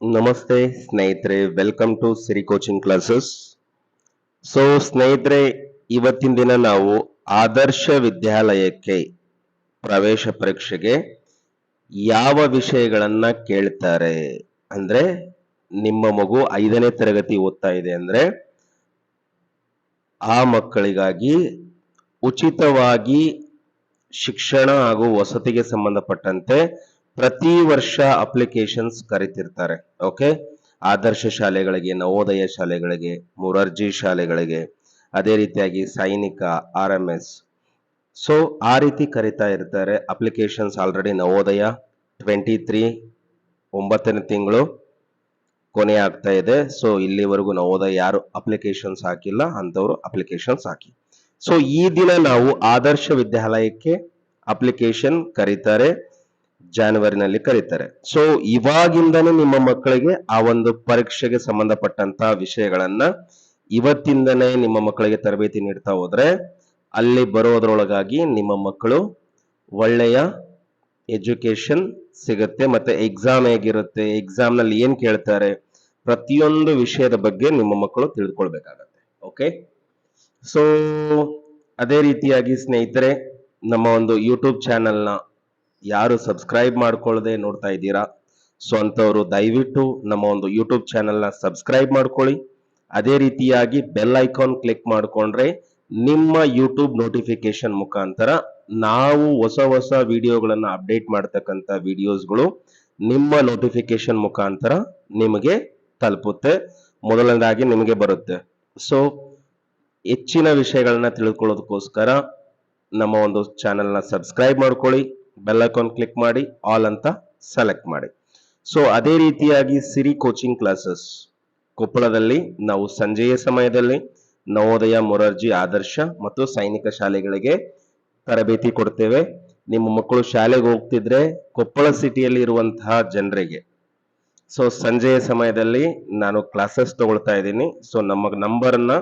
ನಮಸ್ತೆ ಸ್ನೇಹಿತರೆ welcome to Siri coaching classes so ಸ್ನೇಹಿತರೆ, ಇವತ್ತಿನ ದಿನ ನಾವು ಆದರ್ಶ ವಿದ್ಯಾಲಯಕ್ಕೆ ಪ್ರವೇಶ ಪರೀಕ್ಷೆಗೆ ಯಾವ ವಿಷಯಗಳನ್ನ ಕೇಳ್ತಾರೆ ಅಂದ್ರೆ ನಿಮ್ಮ ಮಗು ಐದನೇ ತರಗತಿ ಓದ್ತಾ ಇದೆ ಅಂದ್ರೆ ಆ ಮಕ್ಕಳಿಗಾಗಿ ಉಚಿತವಾಗಿ ಶಿಕ್ಷಣ ಹಾಗೂ ವಸತಿಗೆ ಸಂಬಂಧಪಟ್ಟಂತೆ ಪ್ರತಿ ವರ್ಷ ಅಪ್ಲಿಕೇಶನ್ಸ್ ಕರಿತಿರ್ತಾರೆ ಓಕೆ ಆದರ್ಶ ಶಾಲೆಗಳಿಗೆ, ನವೋದಯ ಶಾಲೆಗಳಿಗೆ, ಮುರಾರ್ಜಿ ಶಾಲೆಗಳಿಗೆ, ಅದೇ ರೀತಿಯಾಗಿ ಸೈನಿಕ, ಆರ್ ಎಂ ಎಸ್. ಸೊ ಆ ರೀತಿ ಕರಿತಾ ಇರ್ತಾರೆ applications already Navodaya twenty three ಒಂಬತ್ತನೇ ತಿಂಗಳು ಕೊನೆ ಆಗ್ತಾ ಇದೆ. ಸೊ ಇಲ್ಲಿವರೆಗೂ ನವೋದಯ ಯಾರು ಅಪ್ಲಿಕೇಶನ್ಸ್ ಹಾಕಿಲ್ಲ ಅಂತವರು ಅಪ್ಲಿಕೇಶನ್ಸ್ ಹಾಕಿ. ಸೊ ಈ ದಿನ ನಾವು ಆದರ್ಶ ವಿದ್ಯಾಲಯಕ್ಕೆ ಅಪ್ಲಿಕೇಶನ್ ಕರೀತಾರೆ. ಜಾನ್ವರಿನಲ್ಲಿ ಕರೀತಾರೆ. ಸೊ ಇವಾಗಿಂದನೇ ನಿಮ್ಮ ಮಕ್ಕಳಿಗೆ ಆ ಒಂದು ಪರೀಕ್ಷೆಗೆ ಸಂಬಂಧಪಟ್ಟಂತಹ ವಿಷಯಗಳನ್ನ ಇವತ್ತಿಂದನೇ ನಿಮ್ಮ ಮಕ್ಕಳಿಗೆ ತರಬೇತಿ ನೀಡ್ತಾ ಹೋದ್ರೆ, ಅಲ್ಲಿ ಬರೋದ್ರೊಳಗಾಗಿ ನಿಮ್ಮ ಮಕ್ಕಳು ಒಳ್ಳೆಯ ಎಜುಕೇಶನ್ ಸಿಗುತ್ತೆ ಮತ್ತೆ ಎಕ್ಸಾಮ್ ಹೇಗಿರುತ್ತೆ ಎಕ್ಸಾಮ್ನಲ್ಲಿ ಏನ್ ಕೇಳ್ತಾರೆ, ಪ್ರತಿಯೊಂದು ವಿಷಯದ ಬಗ್ಗೆ ನಿಮ್ಮ ಮಕ್ಕಳು ತಿಳಿದುಕೊಳ್ಬೇಕಾಗತ್ತೆ. ಓಕೆ ಸೊ ಅದೇ ರೀತಿಯಾಗಿ ಸ್ನೇಹಿತರೆ, ನಮ್ಮ ಒಂದು ಯೂಟ್ಯೂಬ್ ಚಾನೆಲ್ನ ಯಾರು ಸಬ್ಸ್ಕ್ರೈಬ್ ಮಾಡ್ಕೊಳ್ಳದೆ ನೋಡ್ತಾ ಇದ್ದೀರಾ ಸೊ ಅಂಥವರು ದಯವಿಟ್ಟು ನಮ್ಮ ಒಂದು ಯೂಟ್ಯೂಬ್ ಚಾನೆಲ್ನ ಸಬ್ಸ್ಕ್ರೈಬ್ ಮಾಡ್ಕೊಳ್ಳಿ. ಅದೇ ರೀತಿಯಾಗಿ ಬೆಲ್ ಐಕಾನ್ ಕ್ಲಿಕ್ ಮಾಡಿಕೊಂಡ್ರೆ ನಿಮ್ಮ ಯೂಟ್ಯೂಬ್ ನೋಟಿಫಿಕೇಶನ್ ಮುಖಾಂತರ ನಾವು ಹೊಸ ಹೊಸ ವಿಡಿಯೋಗಳನ್ನು ಅಪ್ಡೇಟ್ ಮಾಡ್ತಕ್ಕಂಥ ವಿಡಿಯೋಸ್ಗಳು ನಿಮ್ಮ ನೋಟಿಫಿಕೇಶನ್ ಮುಖಾಂತರ ನಿಮಗೆ ತಲುಪುತ್ತೆ, ಮೊದಲನೇದಾಗಿ ನಿಮಗೆ ಬರುತ್ತೆ. ಸೊ ಹೆಚ್ಚಿನ ವಿಷಯಗಳನ್ನ ತಿಳ್ಕೊಳ್ಳೋದಕ್ಕೋಸ್ಕರ ನಮ್ಮ ಒಂದು ಚಾನೆಲ್ನ ಸಬ್ಸ್ಕ್ರೈಬ್ ಮಾಡ್ಕೊಳ್ಳಿ. ಬೆಲ್ ಕ್ಲಿಕ್ ಮಾಡಿ ಆಲ್ ಅಂತ ಸೆಲೆಕ್ಟ್ ಮಾಡಿ. ಸೊ ಅದೇ ರೀತಿಯಾಗಿ ಸಿರಿ ಕೋಚಿಂಗ್ ಕ್ಲಾಸಸ್ ಕೊಪ್ಪಳದಲ್ಲಿ, ನಾವು ಸಂಜೆಯ ಸಮಯದಲ್ಲಿ, ನವೋದಯ ಮೊರಾರ್ಜಿ ಆದರ್ಶ ಮತ್ತು ಸೈನಿಕ ಶಾಲೆಗಳಿಗೆ ತರಬೇತಿ ಕೊಡ್ತೇವೆ. ನಿಮ್ಮ ಮಕ್ಕಳು ಶಾಲೆಗೆ ಹೋಗ್ತಿದ್ರೆ ಕೊಪ್ಪಳ ಸಿಟಿಯಲ್ಲಿ ಇರುವಂತಹ ಜನರಿಗೆ. ಸೊ ಸಂಜೆಯ ಸಮಯದಲ್ಲಿ ನಾನು ಕ್ಲಾಸಸ್ ತಗೊಳ್ತಾ ಇದ್ದೀನಿ. ಸೊ ನಮ್ಮ ನಂಬರ್ನ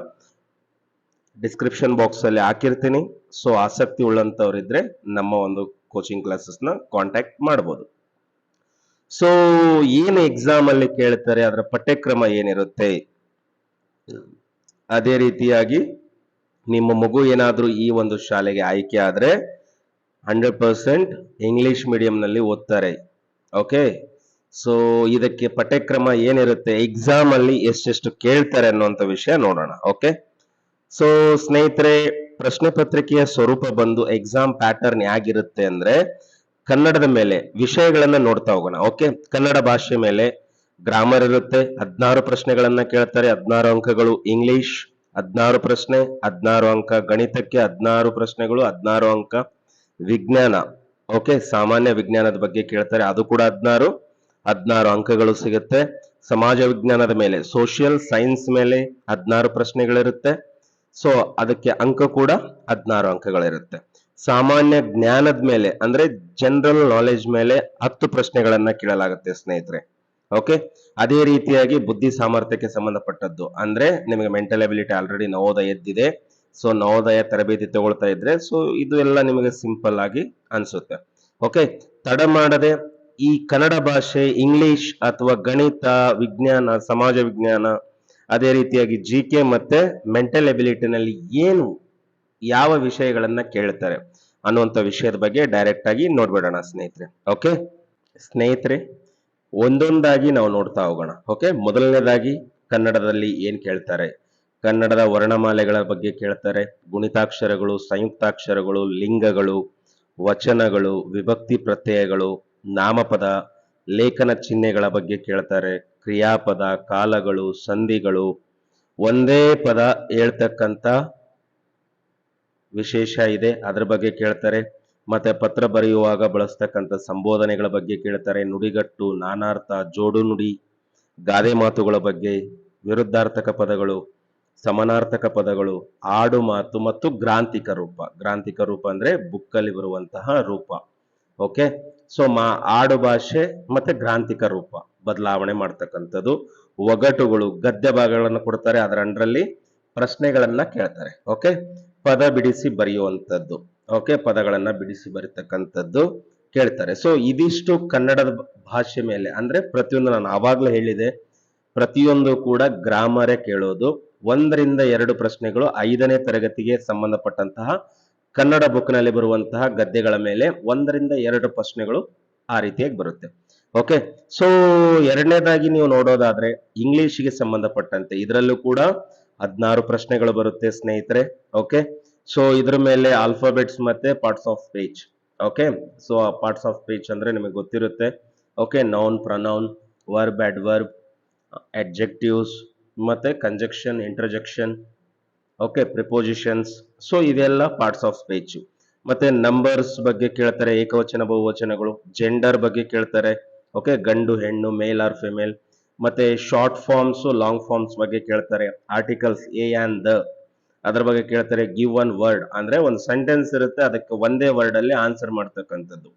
ಡಿಸ್ಕ್ರಿಪ್ಷನ್ ಬಾಕ್ಸ್ ಅಲ್ಲಿ ಹಾಕಿರ್ತೀನಿ. ಸೊ ಆಸಕ್ತಿ ಉಳ್ಳಂತವ್ರಿದ್ರೆ ನಮ್ಮ ಒಂದು ಕೋಚಿಂಗ್ ಕ್ಲಾಸಸ್ನ ಕಾಂಟ್ಯಾಕ್ಟ್ ಮಾಡ್ಬೋದು. ಸೊ ಏನು ಎಕ್ಸಾಮ್ ಅಲ್ಲಿ ಕೇಳ್ತಾರೆ, ಅದರ ಪಠ್ಯಕ್ರಮ ಏನಿರುತ್ತೆ? ಅದೇ ರೀತಿಯಾಗಿ ನಿಮ್ಮ ಮಗು ಏನಾದರೂ ಈ ಒಂದು ಶಾಲೆಗೆ ಆಯ್ಕೆ ಆದ್ರೆ ಹಂಡ್ರೆಡ್ ಪರ್ಸೆಂಟ್ ಇಂಗ್ಲಿಷ್ ಮೀಡಿಯಂನಲ್ಲಿ ಓದ್ತಾರೆ. ಓಕೆ ಸೊ ಇದಕ್ಕೆ ಪಠ್ಯಕ್ರಮ ಏನಿರುತ್ತೆ? ಎಕ್ಸಾಮ್ ಅಲ್ಲಿ ಎಷ್ಟೆಷ್ಟು ಕೇಳ್ತಾರೆ ಅನ್ನುವಂಥ ವಿಷಯ ನೋಡೋಣ. ಓಕೆ ಸೊ ಸ್ನೇಹಿತರೆ, ಪ್ರಶ್ನೆ ಪತ್ರಿಕೆಯ ಸ್ವರೂಪ ಬಂದು ಎಕ್ಸಾಮ್ ಪ್ಯಾಟರ್ನ್ ಹೇಗಿರುತ್ತೆ ಅಂದ್ರೆ, ಕನ್ನಡದ ಮೇಲೆ ವಿಷಯಗಳನ್ನ ನೋಡ್ತಾ ಹೋಗೋಣ ಓಕೆ ಕನ್ನಡ ಭಾಷೆ ಮೇಲೆ ಗ್ರಾಮರ್ ಇರುತ್ತೆ, ಹದಿನಾರು ಪ್ರಶ್ನೆಗಳನ್ನ ಕೇಳ್ತಾರೆ, ಹದಿನಾರು ಅಂಕಗಳು ಇಂಗ್ಲಿಷ್ ಹದಿನಾರು ಪ್ರಶ್ನೆ, ಹದಿನಾರು ಅಂಕ ಗಣಿತಕ್ಕೆ ಹದಿನಾರು ಪ್ರಶ್ನೆಗಳು, ಹದಿನಾರು ಅಂಕ ವಿಜ್ಞಾನ ಓಕೆ ಸಾಮಾನ್ಯ ವಿಜ್ಞಾನದ ಬಗ್ಗೆ ಕೇಳ್ತಾರೆ, ಅದು ಕೂಡ ಹದಿನಾರು ಹದಿನಾರು ಅಂಕಗಳು ಸಿಗುತ್ತೆ. ಸಮಾಜ ವಿಜ್ಞಾನದ ಮೇಲೆ ಸೋಷಿಯಲ್ ಸೈನ್ಸ್ ಮೇಲೆ ಹದಿನಾರು ಪ್ರಶ್ನೆಗಳಿರುತ್ತೆ. ಸೊ ಅದಕ್ಕೆ ಅಂಕ ಕೂಡ ಹದಿನಾರು ಅಂಕಗಳಿರುತ್ತೆ. ಸಾಮಾನ್ಯ ಜ್ಞಾನದ ಮೇಲೆ, ಅಂದ್ರೆ ಜನರಲ್ ನಾಲೆಜ್ ಮೇಲೆ ಹತ್ತು ಪ್ರಶ್ನೆಗಳನ್ನ ಕೇಳಲಾಗುತ್ತೆ ಸ್ನೇಹಿತರೆ. ಓಕೆ ಅದೇ ರೀತಿಯಾಗಿ ಬುದ್ಧಿ ಸಾಮರ್ಥ್ಯಕ್ಕೆ ಸಂಬಂಧಪಟ್ಟದ್ದು. ಅಂದ್ರೆ ನಿಮಗೆ ಮೆಂಟಲ್ ಎಬಿಲಿಟಿ ಆಲ್ರೆಡಿ ನವೋದಯ ಇದ್ದಿದೆ ಸೊ ನವೋದಯ ತರಬೇತಿ ತಗೊಳ್ತಾ ಇದ್ರೆ ಸೊ ಇದು ಎಲ್ಲ ನಿಮಗೆ ಸಿಂಪಲ್ ಆಗಿ ಅನ್ಸುತ್ತೆ. ಓಕೆ ತಡ ಮಾಡದೆ ಈ ಕನ್ನಡ ಭಾಷೆ ಇಂಗ್ಲಿಷ್ ಅಥವಾ ಗಣಿತ, ವಿಜ್ಞಾನ, ಸಮಾಜ ವಿಜ್ಞಾನ ಅದೇ ರೀತಿಯಾಗಿ ಜಿ ಕೆ ಮತ್ತೆ ಮೆಂಟಲ್ ಎಬಿಲಿಟಿನಲ್ಲಿ ಏನು ಯಾವ ವಿಷಯಗಳನ್ನ ಕೇಳ್ತಾರೆ ಅನ್ನುವಂಥ ವಿಷಯದ ಬಗ್ಗೆ ಡೈರೆಕ್ಟ್ ಆಗಿ ನೋಡ್ಬಿಡೋಣ ಸ್ನೇಹಿತರೆ ಓಕೆ ಸ್ನೇಹಿತರೆ, ಒಂದೊಂದಾಗಿ ನಾವು ನೋಡ್ತಾ ಹೋಗೋಣ ಓಕೆ ಮೊದಲನೇದಾಗಿ ಕನ್ನಡದಲ್ಲಿ ಏನ್ ಕೇಳ್ತಾರೆ? ಕನ್ನಡದ ವರ್ಣಮಾಲೆಗಳ ಬಗ್ಗೆ ಕೇಳ್ತಾರೆ, ಗುಣಿತಾಕ್ಷರಗಳು, ಸಂಯುಕ್ತಾಕ್ಷರಗಳು, ಲಿಂಗಗಳು, ವಚನಗಳು, ವಿಭಕ್ತಿ ಪ್ರತ್ಯಯಗಳು, ನಾಮಪದ, ಲೇಖನ ಚಿಹ್ನೆಗಳ ಬಗ್ಗೆ ಕೇಳ್ತಾರೆ ಕ್ರಿಯಾಪದ ಕಾಲಗಳು, ಸಂಧಿಗಳು ಒಂದೇ ಪದ ಹೇಳ್ತಕ್ಕಂಥ ವಿಶೇಷ ಇದೆ. ಅದ್ರ ಬಗ್ಗೆ ಕೇಳ್ತಾರೆ. ಮತ್ತೆ ಪತ್ರ ಬರೆಯುವಾಗ ಬಳಸ್ತಕ್ಕಂಥ ಸಂಬೋಧನೆಗಳ ಬಗ್ಗೆ ಕೇಳ್ತಾರೆ. ನುಡಿಗಟ್ಟು, ನಾನಾರ್ಥ, ಜೋಡು ನುಡಿ, ಗಾದೆ ಮಾತುಗಳ ಬಗ್ಗೆ, ವಿರುದ್ಧಾರ್ಥಕ ಪದಗಳು, ಸಮಾನಾರ್ಥಕ ಪದಗಳು, ಆಡು ಮಾತು ಮತ್ತು ಗ್ರಾಂಥಿಕ ರೂಪ. ಗ್ರಾಂಥಿಕ ರೂಪ ಅಂದ್ರೆ ಬುಕ್ಕಲ್ಲಿ ಬರುವಂತಹ ರೂಪ. ಓಕೆ? ಸೊ ಮಾ, ಆಡು ಭಾಷೆ ಮತ್ತೆ ಗ್ರಾಂಥಿಕ ರೂಪ. ಬದಲಾವಣೆ ಮಾಡ್ತಕ್ಕಂಥದ್ದು. ಒಗಟುಗಳು ಗದ್ಯ ಭಾಗಗಳನ್ನು ಕೊಡ್ತಾರೆ. ಅದರ ಅಂಡ್ರಲ್ಲಿ ಪ್ರಶ್ನೆಗಳನ್ನ ಕೇಳ್ತಾರೆ. ಓಕೆ ಪದ ಬಿಡಿಸಿ ಬರೆಯುವಂಥದ್ದು. ಓಕೆ ಪದಗಳನ್ನ ಬಿಡಿಸಿ ಬರೀತಕ್ಕಂಥದ್ದು ಕೇಳ್ತಾರೆ. ಸೊ ಇದಿಷ್ಟು ಕನ್ನಡದ ಭಾಷೆ ಮೇಲೆ ಅಂದ್ರೆ ಪ್ರತಿಯೊಂದು ನಾನು ಆವಾಗ್ಲೂ ಹೇಳಿದೆ. ಪ್ರತಿಯೊಂದು ಕೂಡ ಗ್ರಾಮರೇ ಕೇಳೋದು. ಒಂದರಿಂದ ಎರಡು ಪ್ರಶ್ನೆಗಳು ಐದನೇ ತರಗತಿಗೆ ಸಂಬಂಧಪಟ್ಟಂತಹ ಕನ್ನಡ ಬುಕ್ನಲ್ಲಿ ಬರುವಂತಹ ಗದ್ಯಗಳ ಮೇಲೆ ಒಂದರಿಂದ ಎರಡು ಪ್ರಶ್ನೆಗಳು ಆ ರೀತಿಯಾಗಿ ಬರುತ್ತೆ. ಓಕೆ ಸೊ ಎರಡನೇದಾಗಿ ನೀವು ನೋಡೋದಾದ್ರೆ ಇಂಗ್ಲಿಷ್ಗೆ ಸಂಬಂಧಪಟ್ಟಂತೆ ಇದರಲ್ಲೂ ಕೂಡ ಹದಿನಾರು ಪ್ರಶ್ನೆಗಳು ಬರುತ್ತೆ ಸ್ನೇಹಿತರೆ. ಓಕೆ ಸೊ ಇದ್ರ ಮೇಲೆ ಆಲ್ಫಾಬೆಟ್ಸ್ ಮತ್ತೆ parts of speech okay so ಆ ಪಾರ್ಟ್ಸ್ ಆಫ್ ಸ್ಪೀಚ್ ಅಂದ್ರೆ ನಿಮಗೆ ಗೊತ್ತಿರುತ್ತೆ. Okay noun pronoun verb adverb adjectives ಮತ್ತೆ conjunction interjection okay prepositions so ಇದೆಲ್ಲ ಪಾರ್ಟ್ಸ್ ಆಫ್ ಸ್ಪೀಚ್ ಮತ್ತೆ ನಂಬರ್ಸ್ ಬಗ್ಗೆ ಕೇಳ್ತಾರೆ, ಏಕವಚನ, ಬಹುವಚನಗಳು ಜೆಂಡರ್ ಬಗ್ಗೆ ಕೇಳ್ತಾರೆ. ಓಕೆ ಗಂಡು, ಹೆಣ್ಣು ಮೇಲ್ ಆರ್ ಫಿಮೇಲ್ ಮತ್ತೆ ಶಾರ್ಟ್ ಫಾರ್ಮ್ಸ್ ಲಾಂಗ್ ಫಾರ್ಮ್ಸ್ ಬಗ್ಗೆ ಕೇಳ್ತಾರೆ. ಆರ್ಟಿಕಲ್ಸ್ ಎ ಆ್ಯಂಡ್ ದ ಅದ್ರ ಬಗ್ಗೆ ಕೇಳ್ತಾರೆ ಗಿವ್ ಒನ್ ವರ್ಡ್ ಅಂದ್ರೆ ಒಂದು ಸೆಂಟೆನ್ಸ್ ಇರುತ್ತೆ, ಅದಕ್ಕೆ ಒಂದೇ ವರ್ಡ್ ಅಲ್ಲಿ ಆನ್ಸರ್ ಮಾಡ್ತಕ್ಕಂಥದ್ದು.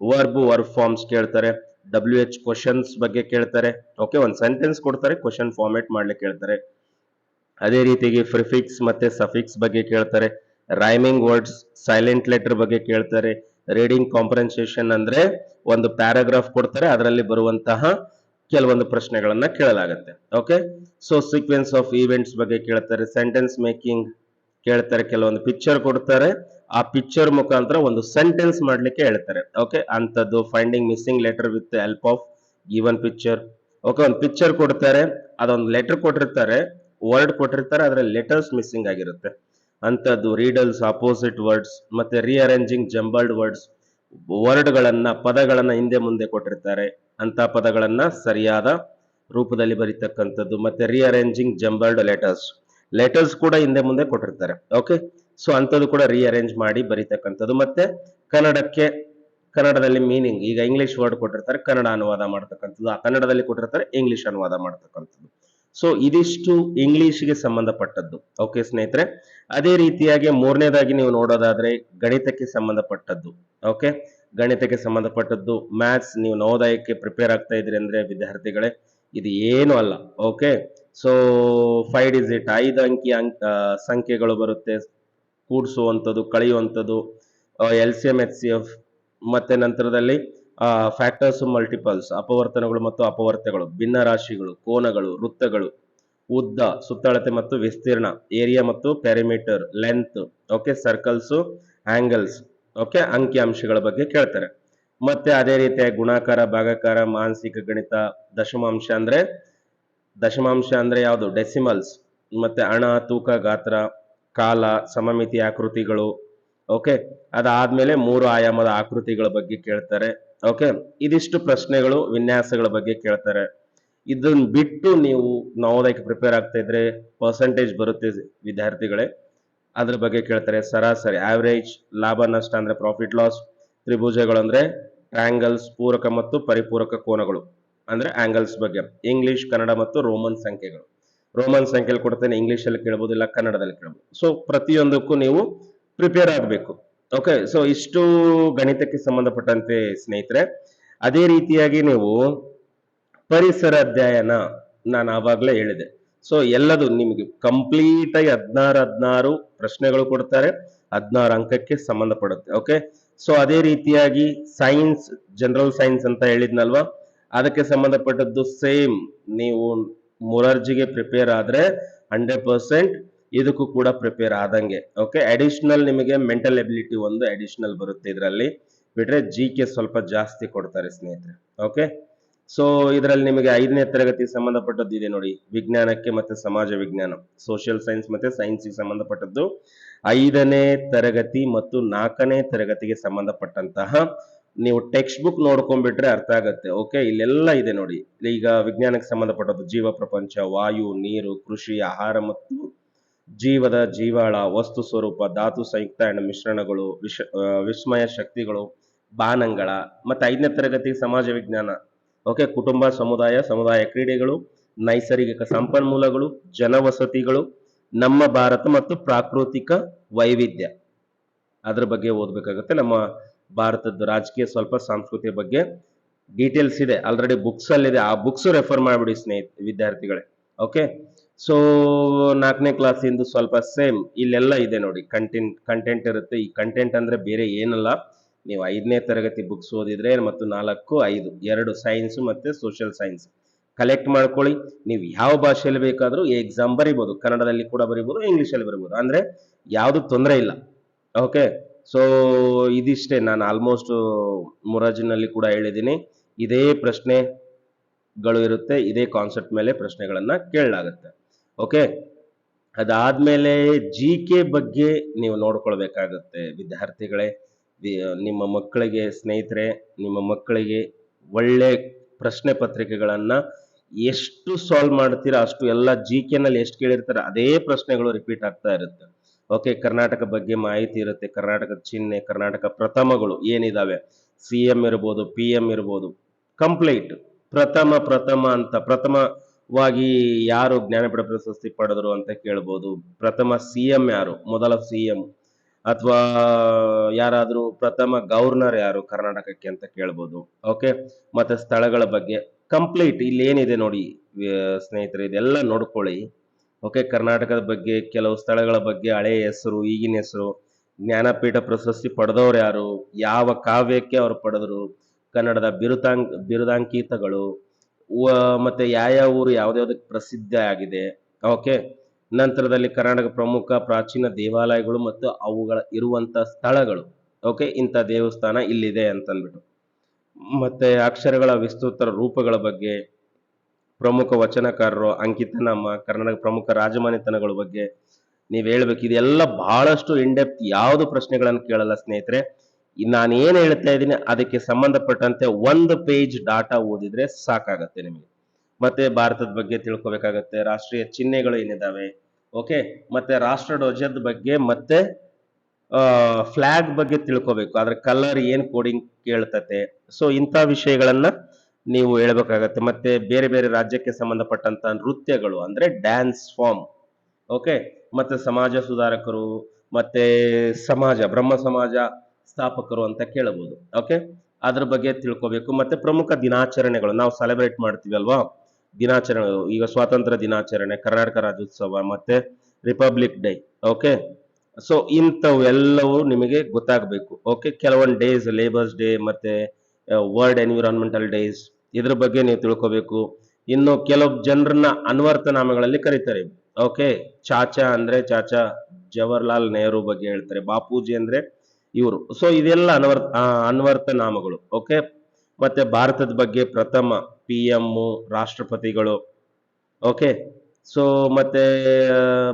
ವರ್ಬ್ ವರ್ಬ್ ಫಾರ್ಮ್ಸ್ ಕೇಳ್ತಾರೆ. ಡಬ್ಲ್ಯೂ ಎಚ್ ಕ್ವಶನ್ಸ್ ಬಗ್ಗೆ ಕೇಳ್ತಾರೆ. ಓಕೆ ಒಂದು ಸೆಂಟೆನ್ಸ್ ಕೊಡ್ತಾರೆ ಕ್ವಶನ್ ಫಾರ್ಮೇಟ್ ಮಾಡ್ಲಿಕ್ಕೆ ಕೇಳ್ತಾರೆ. ಅದೇ ರೀತಿಗೆ ಪ್ರಿಫಿಕ್ಸ್ ಮತ್ತೆ ಸಫಿಕ್ಸ್ ಬಗ್ಗೆ ಕೇಳ್ತಾರೆ. ರೈಮಿಂಗ್ ವರ್ಡ್ಸ್ ಸೈಲೆಂಟ್ ಲೆಟರ್ ಬಗ್ಗೆ ಕೇಳ್ತಾರೆ. ರೀಡಿಂಗ್ ಕಾಂಪ್ರೆನ್ಸೇಷನ್ ಅಂದ್ರೆ ಒಂದು ಪ್ಯಾರಾಗ್ರಾಫ್ ಕೊಡ್ತಾರೆ, ಅದರಲ್ಲಿ ಬರುವಂತಹ ಕೆಲವೊಂದು ಪ್ರಶ್ನೆಗಳನ್ನ ಕೇಳಲಾಗುತ್ತೆ. Okay so sequence of events ಬಗ್ಗೆ ಕೇಳ್ತಾರೆ ಸೆಂಟೆನ್ಸ್ ಮೇಕಿಂಗ್ ಕೇಳ್ತಾರೆ, ಕೆಲವೊಂದು ಪಿಕ್ಚರ್ ಕೊಡ್ತಾರೆ, ಆ ಪಿಕ್ಚರ್ ಮುಖಾಂತರ ಒಂದು ಸೆಂಟೆನ್ಸ್ ಮಾಡ್ಲಿಕ್ಕೆ ಹೇಳ್ತಾರೆ. ಓಕೆ ಅಂತದ್ದು finding missing letter with help of given picture okay ಒಂದು ಪಿಕ್ಚರ್ ಕೊಡ್ತಾರೆ, ಅದೊಂದು ಲೆಟರ್ ಕೊಟ್ಟಿರ್ತಾರೆ ವರ್ಡ್ ಕೊಟ್ಟಿರ್ತಾರೆ, ಅದರಲ್ಲಿ ಲೆಟರ್ಸ್ ಮಿಸ್ಸಿಂಗ್ ಆಗಿರುತ್ತೆ. ಅಂತದ್ದು ರೀಡಲ್ಸ್, ಅಪೋಸಿಟ್ ವರ್ಡ್ಸ್, ಮತ್ತೆ ರಿಅರೇಂಜಿಂಗ್ ಜಂಬಲ್ಡ್ ವರ್ಡ್ಸ್ ವರ್ಡ್ಗಳನ್ನು, ಪದಗಳನ್ನ ಹಿಂದೆ ಮುಂದೆ ಕೊಟ್ಟಿರ್ತಾರೆ. ಅಂತ ಪದಗಳನ್ನ ಸರಿಯಾದ ರೂಪದಲ್ಲಿ ಬರೀತಕ್ಕಂಥದ್ದು, ಮತ್ತೆ ರಿಅರೇಂಜಿಂಗ್ ಜಂಬಲ್ಡ್ ಲೆಟರ್ಸ್ ಲೆಟರ್ಸ್ ಕೂಡ ಹಿಂದೆ ಮುಂದೆ ಕೊಟ್ಟಿರ್ತಾರೆ ಓಕೆ ಸೊ ಅಂಥದ್ದು ಕೂಡ ರಿಅರೇಂಜ್ ಮಾಡಿ ಬರೀತಕ್ಕಂಥದ್ದು. ಮತ್ತೆ ಕನ್ನಡಕ್ಕೆ, ಕನ್ನಡದಲ್ಲಿ ಮೀನಿಂಗ್ ಈಗ ಇಂಗ್ಲಿಷ್ ವರ್ಡ್ ಕೊಟ್ಟಿರ್ತಾರೆ, ಕನ್ನಡ ಅನುವಾದ ಮಾಡ್ತಕ್ಕಂಥದ್ದು. ಆ ಕನ್ನಡದಲ್ಲಿ ಕೊಟ್ಟಿರ್ತಾರೆ ಇಂಗ್ಲಿಷ್ ಅನುವಾದ ಮಾಡ್ತಕ್ಕಂಥದ್ದು. ಸೊ ಇದಿಷ್ಟು ಇಂಗ್ಲಿಷ್ಗೆ ಸಂಬಂಧಪಟ್ಟದ್ದು. ಓಕೆ ಸ್ನೇಹಿತರೆ? ಅದೇ ರೀತಿಯಾಗಿ ಮೂರನೇದಾಗಿ ನೀವು ನೋಡೋದಾದ್ರೆ ಗಣಿತಕ್ಕೆ ಸಂಬಂಧಪಟ್ಟದ್ದು. ಓಕೆ ಗಣಿತಕ್ಕೆ ಸಂಬಂಧಪಟ್ಟದ್ದು. ಮ್ಯಾಥ್ಸ್ ನೀವು ನವೋದಯಕ್ಕೆ ಪ್ರಿಪೇರ್ ಆಗ್ತಾ ಇದ್ರಿ ಅಂದ್ರೆ ವಿದ್ಯಾರ್ಥಿಗಳೇ, ಇದು ಏನು ಅಲ್ಲ. ಓಕೆ ಸೊ ಫೈವ್ ಡಿಜಿಟ್ ಐದು ಅಂಕಿ ಅಂಕ ಸಂಖ್ಯೆಗಳು ಬರುತ್ತೆ. ಕೂಡಿಸುವಂಥದ್ದು, ಕಳೆಯುವಂಥದ್ದು L C M H C F ಮತ್ತೆ ನಂತರದಲ್ಲಿ ಫ್ಯಾಕ್ಟರ್ಸ್ ಮಲ್ಟಿಪಲ್ಸ್ ಅಪವರ್ತನಗಳು ಮತ್ತು ಅಪವರ್ತಗಳು ಭಿನ್ನ ರಾಶಿಗಳು ಕೋನಗಳು, ವೃತ್ತಗಳು, ಉದ್ದ, ಸುತ್ತಳತೆ ಮತ್ತು ವಿಸ್ತೀರ್ಣ ಏರಿಯಾ ಮತ್ತು perimeter length okay circles angles okay ಅಂಕಿಅಂಶಗಳ ಬಗ್ಗೆ ಕೇಳ್ತಾರೆ. ಮತ್ತೆ ಅದೇ ರೀತಿಯಾಗಿ ಗುಣಾಕಾರ, ಭಾಗಾಕಾರ, ಮಾನಸಿಕ ಗಣಿತ, ದಶಮಾಂಶ ಅಂದ್ರೆ ದಶಮಾಂಶ ಅಂದ್ರೆ ಯಾವುದು? ಡೆಸಿಮಲ್ಸ್ ಮತ್ತೆ ಹಣ, ತೂಕ, ಗಾತ್ರ, ಕಾಲ, ಸಮಮಿತಿ ಆಕೃತಿಗಳು ಓಕೆ ಅದಾದ್ಮೇಲೆ ಮೂರು ಆಯಾಮದ ಆಕೃತಿಗಳ ಬಗ್ಗೆ ಕೇಳ್ತಾರೆ. ಓಕೆ ಇದಿಷ್ಟು ಪ್ರಶ್ನೆಗಳು, ವಿನ್ಯಾಸಗಳ ಬಗ್ಗೆ ಕೇಳ್ತಾರೆ. ಇದನ್ನ ಬಿಟ್ಟು ನೀವು ನವೋದಯಕ್ಕೆ ಪ್ರಿಪೇರ್ ಆಗ್ತಾ ಇದ್ರೆ ಪರ್ಸೆಂಟೇಜ್ ಬರುತ್ತೆ ವಿದ್ಯಾರ್ಥಿಗಳೇ. ಅದ್ರ ಬಗ್ಗೆ ಕೇಳ್ತಾರೆ, ಸರಾಸರಿ ಆವರೇಜ್ ಲಾಭ, ನಷ್ಟ ಅಂದ್ರೆ ಪ್ರಾಫಿಟ್ ಲಾಸ್ ತ್ರಿಭುಜಗಳು ಅಂದ್ರೆ ಟ್ರ್ಯಾಂಗಲ್ಸ್ ಪೂರಕ ಮತ್ತು ಪರಿಪೂರಕ ಕೋನಗಳು ಅಂದ್ರೆ ಆಂಗಲ್ಸ್ ಬಗ್ಗೆ. ಇಂಗ್ಲಿಷ್ ಕನ್ನಡ ಮತ್ತು ರೋಮನ್ ಸಂಖ್ಯೆಗಳು. ರೋಮನ್ ಸಂಖ್ಯೆಯಲ್ಲಿ ಕೊಡ್ತೇನೆ ಇಂಗ್ಲಿಷ್ ಅಲ್ಲಿ ಕೇಳಬಹುದು ಇಲ್ಲ ಕನ್ನಡದಲ್ಲಿ ಕೇಳಬಹುದು ಸೊ ಪ್ರತಿಯೊಂದಕ್ಕೂ ನೀವು ಪ್ರಿಪೇರ್ ಆಗಬೇಕು. ಓಕೆ ಸೊ ಇಷ್ಟು ಗಣಿತಕ್ಕೆ ಸಂಬಂಧಪಟ್ಟಂತೆ ಸ್ನೇಹಿತರೆ, ಅದೇ ರೀತಿಯಾಗಿ ನೀವು ಪರಿಸರ ಅಧ್ಯಯನ ನಾನು ಆವಾಗಲೇ ಹೇಳಿದೆ. ಸೊ ಎಲ್ಲದು ನಿಮಗೆ ಕಂಪ್ಲೀಟ್ ಆಗಿ ಹದಿನಾರು ಹದಿನಾರು ಪ್ರಶ್ನೆಗಳು ಕೊಡ್ತಾರೆ, ಹದಿನಾರು ಅಂಕಕ್ಕೆ ಸಂಬಂಧಪಡುತ್ತೆ ಓಕೆ ಸೊ ಅದೇ ರೀತಿಯಾಗಿ ಸೈನ್ಸ್ ಜನರಲ್ ಸೈನ್ಸ್ ಅಂತ ಹೇಳಿದ್ನಲ್ವಾ? ಅದಕ್ಕೆ ಸಂಬಂಧಪಟ್ಟದ್ದು ಸೇಮ್ ನೀವು ಮುರಾರ್ಜಿಗೆ ಪ್ರಿಪೇರ್ ಆದ್ರೆ ಹಂಡ್ರೆಡ್ ಪರ್ಸೆಂಟ್ ಇದಕ್ಕೂ ಕೂಡ ಪ್ರಿಪೇರ್ ಆದಂಗೆ. ಓಕೆ ಅಡಿಷನಲ್ ನಿಮಗೆ ಮೆಂಟಲ್ ಎಬಿಲಿಟಿ ಒಂದು ಅಡಿಷನಲ್ ಬರುತ್ತೆ ಇದರಲ್ಲಿ. ಬಿಟ್ರೆ ಜಿ ಕೆ ಸ್ವಲ್ಪ ಜಾಸ್ತಿ ಕೊಡ್ತಾರೆ ಸ್ನೇಹಿತರೆ. ಓಕೆ ಸೊ ಇದರಲ್ಲಿ ನಿಮಗೆ ಐದನೇ ತರಗತಿ ಸಂಬಂಧಪಟ್ಟದ್ದು ಇದೆ ನೋಡಿ. ವಿಜ್ಞಾನಕ್ಕೆ ಮತ್ತೆ ಸಮಾಜ ವಿಜ್ಞಾನ ಸೋಷಿಯಲ್ ಸೈನ್ಸ್ ಮತ್ತೆ ಸೈನ್ಸ್ಗೆ ಸಂಬಂಧಪಟ್ಟದ್ದು. ಐದನೇ ತರಗತಿ ಮತ್ತು ನಾಲ್ಕನೇ ತರಗತಿಗೆ ಸಂಬಂಧಪಟ್ಟಂತಹ ನೀವು ಟೆಕ್ಸ್ಟ್ ಬುಕ್ ನೋಡ್ಕೊಂಡ್ಬಿಟ್ರೆ ಅರ್ಥ ಆಗುತ್ತೆ. ಓಕೆ ಇಲ್ಲೆಲ್ಲ ಇದೆ ನೋಡಿ. ಈಗ ವಿಜ್ಞಾನಕ್ಕೆ ಸಂಬಂಧಪಟ್ಟದ್ದು ಜೀವ ಪ್ರಪಂಚ, ವಾಯು, ನೀರು, ಕೃಷಿ, ಆಹಾರ ಮತ್ತು ಜೀವದ ಜೀವಾಳ, ವಸ್ತು ಸ್ವರೂಪ, ಧಾತು ಸಂಯುಕ್ತ ಮಿಶ್ರಣಗಳು, ವಿಷ ವಿಸ್ಮಯ ಶಕ್ತಿಗಳು, ಬಾನಂಗಳ ಮತ್ತೆ ಐದನೇ ತರಗತಿ ಸಮಾಜ ವಿಜ್ಞಾನ. ಓಕೆ, ಕುಟುಂಬ, ಸಮುದಾಯ ಸಮುದಾಯ ಕ್ರೀಡೆಗಳು, ನೈಸರ್ಗಿಕ ಸಂಪನ್ಮೂಲಗಳು, ಜನವಸತಿಗಳು, ನಮ್ಮ ಭಾರತ ಮತ್ತು ಪ್ರಾಕೃತಿಕ ವೈವಿಧ್ಯ. ಅದ್ರ ಬಗ್ಗೆ ಓದಬೇಕಾಗುತ್ತೆ. ನಮ್ಮ ಭಾರತದ ರಾಜಕೀಯ ಸ್ವಲ್ಪ ಸಂಸ್ಕೃತಿಯ ಬಗ್ಗೆ ಡೀಟೇಲ್ಸ್ ಇದೆ. ಆಲ್ರೆಡಿ ಬುಕ್ಸಲ್ಲಿದೆ ಆ ಬುಕ್ಸ್ ರೆಫರ್ ಮಾಡಿಬಿಡಿ ಸ್ನೇಹಿತ, ವಿದ್ಯಾರ್ಥಿಗಳೇ. ಓಕೆ? ಸೊ ನಾಲ್ಕನೇ ಕ್ಲಾಸಿಂದು ಸ್ವಲ್ಪ ಸೇಮ್ ಇಲ್ಲೆಲ್ಲ ಇದೆ ನೋಡಿ. ಕಂಟೆಂಟ್ ಕಂಟೆಂಟ್ ಇರುತ್ತೆ. ಈ ಕಂಟೆಂಟ್ ಅಂದ್ರೆ ಬೇರೆ ಏನಲ್ಲ. ನೀವು ಐದನೇ ತರಗತಿ ಬುಕ್ಸ್ ಓದಿದ್ರೆ ಮತ್ತು ನಾಲ್ಕು, ಐದು, ಎರಡು ಸೈನ್ಸ್ ಮತ್ತೆ ಸೋಷಿಯಲ್ ಸೈನ್ಸ್ ಕಲೆಕ್ಟ್ ಮಾಡ್ಕೊಳ್ಳಿ. ನೀವು ಯಾವ ಭಾಷೆಯಲ್ಲಿ ಬೇಕಾದರೂ ಎಕ್ಸಾಮ್ ಬರಿಬೋದು. ಕನ್ನಡದಲ್ಲಿ ಕೂಡ ಬರಿಬೋದು ಇಂಗ್ಲೀಷಲ್ಲಿ ಬರಿಬೋದು. ಅಂದ್ರೆ ಯಾವುದು ತೊಂದರೆ ಇಲ್ಲ. ಓಕೆ ಸೊ ಇದಿಷ್ಟೇ. ನಾನು ಆಲ್ಮೋಸ್ಟ್ ಮುರಾಜಿನಲ್ಲಿ ಕೂಡ ಹೇಳಿದ್ದೀನಿ. ಇದೇ ಪ್ರಶ್ನೆಗಳು ಇರುತ್ತೆ. ಇದೇ ಕಾನ್ಸೆಪ್ಟ್ ಮೇಲೆ ಪ್ರಶ್ನೆಗಳನ್ನು ಕೇಳಲಾಗುತ್ತೆ. ಓಕೆ ಅದಾದಮೇಲೆ ಜಿ ಕೆ ಬಗ್ಗೆ ನೀವು ನೋಡ್ಕೊಳ್ಬೇಕಾಗತ್ತೆ. ವಿದ್ಯಾರ್ಥಿಗಳೇ ನಿಮ್ಮ ಮಕ್ಕಳಿಗೆ ಸ್ನೇಹಿತರೆ, ನಿಮ್ಮ ಮಕ್ಕಳಿಗೆ ಒಳ್ಳೆ ಪ್ರಶ್ನೆ ಪತ್ರಿಕೆಗಳನ್ನು ಎಷ್ಟು ಸಾಲ್ವ್ ಮಾಡ್ತೀರಾ, ಅಷ್ಟು ಎಲ್ಲ ಜಿ ನಲ್ಲಿ ಎಷ್ಟು ಕೇಳಿರ್ತಾರೆ ಅದೇ ಪ್ರಶ್ನೆಗಳು ರಿಪೀಟ್ ಆಗ್ತಾ ಇರುತ್ತೆ. ಓಕೆ ಕರ್ನಾಟಕ ಬಗ್ಗೆ ಮಾಹಿತಿ ಇರುತ್ತೆ. ಕರ್ನಾಟಕದ ಚಿಹ್ನೆ, ಕರ್ನಾಟಕ ಪ್ರಥಮಗಳು ಏನಿದಾವೆ? ಸಿ ಎಂ ಇರ್ಬೋದು ಪಿ ಎಂ ಇರ್ಬೋದು. ಕಂಪ್ಲೀಟ್ ಪ್ರಥಮ ಪ್ರಥಮ ಅಂತ ಪ್ರಥಮವಾಗಿ ಯಾರು ಜ್ಞಾನಪೀಠ ಪ್ರಶಸ್ತಿ ಪಡೆದರು ಅಂತ ಕೇಳ್ಬೋದು. ಪ್ರಥಮ ಸಿ ಎಂ ಯಾರು? ಮೊದಲ ಸಿ ಎಂ. ಅಥವಾ ಯಾರಾದರೂ ಪ್ರಥಮ ಗವರ್ನರ್ ಯಾರು ಕರ್ನಾಟಕಕ್ಕೆ ಅಂತ ಕೇಳ್ಬೋದು. ಓಕೆ ಮತ್ತೆ ಸ್ಥಳಗಳ ಬಗ್ಗೆ. ಕಂಪ್ಲೀಟ್ ಇಲ್ಲಿ ಏನಿದೆ ನೋಡಿ ಸ್ನೇಹಿತರೆ, ಇದೆಲ್ಲ ನೋಡ್ಕೊಳ್ಳಿ. ಓಕೆ ಕರ್ನಾಟಕದ ಬಗ್ಗೆ, ಕೆಲವು ಸ್ಥಳಗಳ ಬಗ್ಗೆ, ಹಳೆಯ ಹೆಸರು, ಈಗಿನ ಹೆಸರು, ಜ್ಞಾನಪೀಠ ಪ್ರಶಸ್ತಿ ಪಡೆದವ್ರು ಯಾರು? ಯಾವ ಕಾವ್ಯಕ್ಕೆ ಅವರು ಪಡೆದರು? ಕನ್ನಡದ ಬಿರುದಾಂಕ್ ಬಿರುದಾಂಕಿತಗಳು ಮತ್ತೆ ಯಾವ ಊರು ಯಾವ್ದ್ಯಾವ್ದಕ್ಕೆ ಪ್ರಸಿದ್ಧ ಆಗಿದೆ. ಓಕೆ. ನಂತರದಲ್ಲಿ ಕರ್ನಾಟಕ ಪ್ರಮುಖ ಪ್ರಾಚೀನ ದೇವಾಲಯಗಳು ಮತ್ತು ಅವುಗಳ ಇರುವಂತ ಸ್ಥಳಗಳು. ಓಕೆ. ಇಂಥ ದೇವಸ್ಥಾನ ಇಲ್ಲಿದೆ ಅಂತಂದ್ಬಿಟ್ಟು. ಮತ್ತೆ ಅಕ್ಷರಗಳ ವಿಸ್ತೃತ ರೂಪಗಳ ಬಗ್ಗೆ, ಪ್ರಮುಖ ವಚನಕಾರರು, ಅಂಕಿತನಾಮ, ಕರ್ನಾಟಕ ಪ್ರಮುಖ ರಾಜಮನೆತನಗಳ ಬಗ್ಗೆ ನೀವು ಹೇಳ್ಬೇಕು. ಇದೆಲ್ಲ ಬಹಳಷ್ಟು ಇಂಡೆಪ್ತ್ ಯಾವುದು ಪ್ರಶ್ನೆಗಳನ್ನು ಕೇಳಲ್ಲ ಸ್ನೇಹಿತರೆ. ನಾನು ಏನು ಹೇಳ್ತಾ ಇದ್ದೀನಿ, ಅದಕ್ಕೆ ಸಂಬಂಧಪಟ್ಟಂತೆ ಒಂದು ಪೇಜ್ ಡಾಟಾ ಓದಿದ್ರೆ ಸಾಕಾಗತ್ತೆ ನಿಮಗೆ. ಮತ್ತೆ ಭಾರತದ ಬಗ್ಗೆ ತಿಳ್ಕೊಬೇಕಾಗತ್ತೆ, ರಾಷ್ಟ್ರೀಯ ಚಿಹ್ನೆಗಳು ಏನಿದಾವೆ ಓಕೆ ಮತ್ತೆ ರಾಷ್ಟ್ರ ಧ್ವಜದ ಬಗ್ಗೆ ಮತ್ತೆ ಫ್ಲಾಗ್ ಬಗ್ಗೆ ತಿಳ್ಕೊಬೇಕು. ಅದ್ರ ಕಲರ್ ಏನು ಕೋಡಿಂಗ್ ಕೇಳ್ತತೆ ಸೊ ಇಂಥ ವಿಷಯಗಳನ್ನ ನೀವು ಹೇಳ್ಬೇಕಾಗತ್ತೆ. ಮತ್ತೆ ಬೇರೆ ಬೇರೆ ರಾಜ್ಯಕ್ಕೆ ಸಂಬಂಧಪಟ್ಟಂತ ನೃತ್ಯಗಳು ಅಂದ್ರೆ ಡ್ಯಾನ್ಸ್ ಫಾರ್ಮ್ ಓಕೆ ಮತ್ತೆ ಸಮಾಜ ಸುಧಾರಕರು, ಮತ್ತೆ ಸಮಾಜ, ಬ್ರಹ್ಮ ಸಮಾಜ ಸ್ಥಾಪಕರು ಅಂತ ಕೇಳಬಹುದು. ಓಕೆ ಅದ್ರ ಬಗ್ಗೆ ತಿಳ್ಕೊಬೇಕು. ಮತ್ತೆ ಪ್ರಮುಖ ದಿನಾಚರಣೆಗಳು ನಾವು ಸೆಲೆಬ್ರೇಟ್ ಮಾಡ್ತೀವಿ ಅಲ್ವಾ? ದಿನಾಚರಣೆಗಳು ಈಗ ಸ್ವಾತಂತ್ರ್ಯ ದಿನಾಚರಣೆ, ಕರ್ನಾಟಕ ರಾಜ್ಯೋತ್ಸವ ಮತ್ತೆ ರಿಪಬ್ಲಿಕ್ ಡೇ ಓಕೆ ಸೊ ಇಂಥವೆಲ್ಲವೂ ನಿಮಗೆ ಗೊತ್ತಾಗಬೇಕು. ಓಕೆ ಕೆಲವೊಂದು ಡೇಸ್ ಲೇಬರ್ಸ್ ಡೇ ಮತ್ತೆ ವರ್ಲ್ಡ್ ಎನ್ವಿರಾನ್ಮೆಂಟಲ್ ಡೇಸ್ ಇದ್ರ ಬಗ್ಗೆ ನೀವು ತಿಳ್ಕೊಬೇಕು. ಇನ್ನು ಕೆಲವು ಜನರನ್ನ ಅನ್ವರ್ಥ ನಾಮಗಳಲ್ಲಿ ಕರೀತಾರೆ. ಓಕೆ ಚಾಚಾ ಅಂದ್ರೆ ಚಾಚಾ ಜವಾಹರ್ಲಾಲ್ ನೆಹರು ಬಗ್ಗೆ ಹೇಳ್ತಾರೆ. ಬಾಪೂಜಿ ಅಂದ್ರೆ ಇವರು. ಸೊ ಇದೆಲ್ಲ ಅನ್ವರ್ ಅನ್ವರ್ಥ ನಾಮಗಳು. ಓಕೆ ಮತ್ತೆ ಭಾರತದ ಬಗ್ಗೆ ಪ್ರಥಮ ಪಿ ಎಂ ರಾಷ್ಟ್ರಪತಿಗಳು. ಓಕೆ ಸೊ ಮತ್ತೆ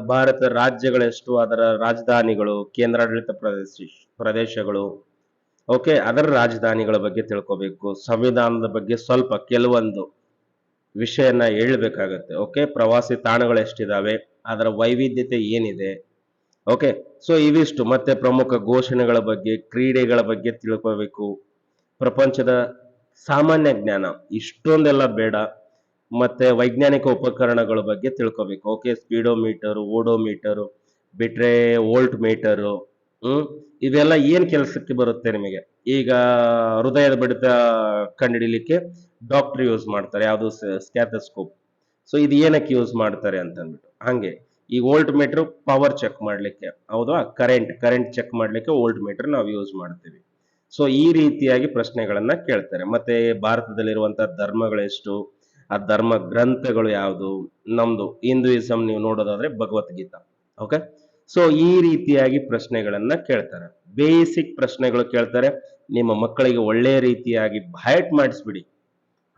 ಭಾರತ ರಾಜ್ಯಗಳೆಷ್ಟು, ಅದರ ರಾಜಧಾನಿಗಳು, ಕೇಂದ್ರಾಡಳಿತ ಪ್ರದೇಶ, ಪ್ರದೇಶಗಳು. ಓಕೆ ಅದರ ರಾಜಧಾನಿಗಳ ಬಗ್ಗೆ ತಿಳ್ಕೊಬೇಕು. ಸಂವಿಧಾನದ ಬಗ್ಗೆ ಸ್ವಲ್ಪ ಕೆಲವೊಂದು ವಿಷಯನ ಹೇಳ್ಬೇಕಾಗತ್ತೆ. ಓಕೆ ಪ್ರವಾಸಿ ತಾಣಗಳು ಎಷ್ಟಿದಾವೆ ಅದರ ವೈವಿಧ್ಯತೆ ಏನಿದೆ? ಓಕೆ ಸೊ ಇವಿಷ್ಟು ಮತ್ತೆ ಪ್ರಮುಖ ಘೋಷಣೆಗಳ ಬಗ್ಗೆ, ಕ್ರೀಡೆಗಳ ಬಗ್ಗೆ ತಿಳ್ಕೋಬೇಕು. ಪ್ರಪಂಚದ ಸಾಮಾನ್ಯ ಜ್ಞಾನ, ಇಷ್ಟೊಂದೆಲ್ಲ ಬೇಡ. ಮತ್ತೆ ವೈಜ್ಞಾನಿಕ ಉಪಕರಣಗಳ ಬಗ್ಗೆ ತಿಳ್ಕೊಬೇಕು. ಓಕೆ ಸ್ಪೀಡೋಮೀಟರ್, ಓಡೋಮೀಟರ್, ಬಿಟ್ರೆ ವೋಲ್ಟ್ ಮೀಟರು, ಹ್ಮ್? ಇವೆಲ್ಲ ಏನ್ ಕೆಲಸಕ್ಕೆ ಬರುತ್ತೆ ನಿಮಗೆ? ಈಗ ಹೃದಯದ ಬಡಿತ ಕಂಡುಹಿಡಿಲಿಕ್ಕೆ ಡಾಕ್ಟರ್ ಯೂಸ್ ಮಾಡ್ತಾರೆ. ಯಾವುದು ಸ್ಕ್ಯಾಥೋಸ್ಕೋಪ್ ಸೊ ಇದು ಏನಕ್ಕೆ ಯೂಸ್ ಮಾಡ್ತಾರೆ ಅಂತಂದ್ಬಿಟ್ಟು, ಹಂಗೆ. ಈ ವೋಲ್ಟ್ ಮೀಟರ್ ಪವರ್ ಚೆಕ್ ಮಾಡ್ಲಿಕ್ಕೆ. ಹೌದಾ? ಕರೆಂಟ್ ಕರೆಂಟ್ ಚೆಕ್ ಮಾಡ್ಲಿಕ್ಕೆ ವೋಲ್ಟ್ ಮೀಟರ್ ನಾವು ಯೂಸ್ ಮಾಡ್ತೀವಿ. ಸೊ ಈ ರೀತಿಯಾಗಿ ಪ್ರಶ್ನೆಗಳನ್ನ ಕೇಳ್ತಾರೆ. ಮತ್ತೆ ಭಾರತದಲ್ಲಿರುವಂತಹ ಧರ್ಮಗಳೆಷ್ಟು ಆ ಧರ್ಮ ಗ್ರಂಥಗಳು ಯಾವುದು? ನಮ್ದು ಹಿಂದೂಯಿಸಂ ನೀವು ನೋಡೋದಾದ್ರೆ ಭಗವದ್ಗೀತಾ. ಓಕೆ ಸೊ ಈ ರೀತಿಯಾಗಿ ಪ್ರಶ್ನೆಗಳನ್ನ ಕೇಳ್ತಾರೆ. ಬೇಸಿಕ್ ಪ್ರಶ್ನೆಗಳು ಕೇಳ್ತಾರೆ. ನಿಮ್ಮ ಮಕ್ಕಳಿಗೆ ಒಳ್ಳೆ ರೀತಿಯಾಗಿ ಬಯಟ್ ಮಾಡಿಸ್ಬಿಡಿ.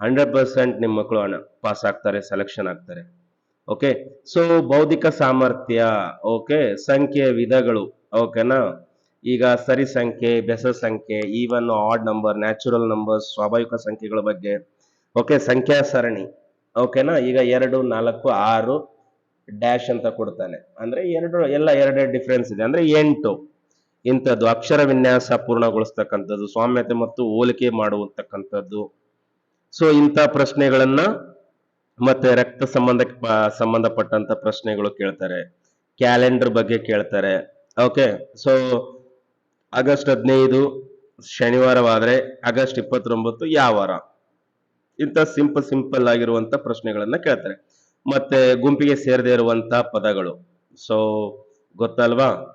ಹಂಡ್ರೆಡ್ ಪರ್ಸೆಂಟ್ ನಿಮ್ಮ ಮಕ್ಕಳು ಪಾಸ್ ಆಗ್ತಾರೆ ಸೆಲೆಕ್ಷನ್ ಆಗ್ತಾರೆ. ಓಕೆ ಸೊ ಬೌದ್ಧಿಕ ಸಾಮರ್ಥ್ಯ ಓಕೆ ಸಂಖ್ಯೆ ವಿಧಗಳು ಓಕೆನಾ ಈಗ ಸರಿ ಸಂಖ್ಯೆ, ಬೆಸ ಸಂಖ್ಯೆ even odd number natural number ಸ್ವಾಭಾವಿಕ ಸಂಖ್ಯೆಗಳ ಬಗ್ಗೆ ಓಕೆ ಸಂಖ್ಯಾ ಸರಣಿ ಓಕೆನಾ ಈಗ ಎರಡು, ನಾಲ್ಕು, ಆರು ಡ್ಯಾಶ್ ಅಂತ ಕೊಡ್ತಾನೆ. ಅಂದ್ರೆ ಎರಡು, ಎಲ್ಲ ಎರಡೆರಡು ಡಿಫ್ರೆನ್ಸ್ ಇದೆ. ಅಂದ್ರೆ ಎಂಟು, ಇಂಥದ್ದು ಅಕ್ಷರ ವಿನ್ಯಾಸ ಪೂರ್ಣಗೊಳಿಸ್ತಕ್ಕಂಥದ್ದು, ಸ್ವಾಮ್ಯತೆ ಮತ್ತು ಹೋಲಿಕೆ ಮಾಡುವಂತಕ್ಕಂಥದ್ದು. ಸೊ ಇಂಥ ಪ್ರಶ್ನೆಗಳನ್ನ ಮತ್ತೆ ರಕ್ತ ಸಂಬಂಧಕ್ಕೆ ಪ- ಸಂಬಂಧಪಟ್ಟಂತ ಪ್ರಶ್ನೆಗಳು ಕೇಳ್ತಾರೆ. ಕ್ಯಾಲೆಂಡರ್ ಬಗ್ಗೆ ಕೇಳ್ತಾರೆ. ಓಕೆ, ಸೊ ಆಗಸ್ಟ್ ಹದಿನೈದು ಶನಿವಾರವಾದರೆ ಆಗಸ್ಟ್ ಇಪ್ಪತ್ತೊಂಬತ್ತು ಯಾವ ವಾರ? ಇಂಥ ಸಿಂಪಲ್ ಸಿಂಪಲ್ ಆಗಿರುವಂತ ಪ್ರಶ್ನೆಗಳನ್ನ ಕೇಳ್ತಾರೆ. ಮತ್ತೆ ಗುಂಪಿಗೆ ಸೇರದೇ ಇರುವಂತ ಪದಗಳು. ಸೊ ಗೊತ್ತಲ್ವಾ?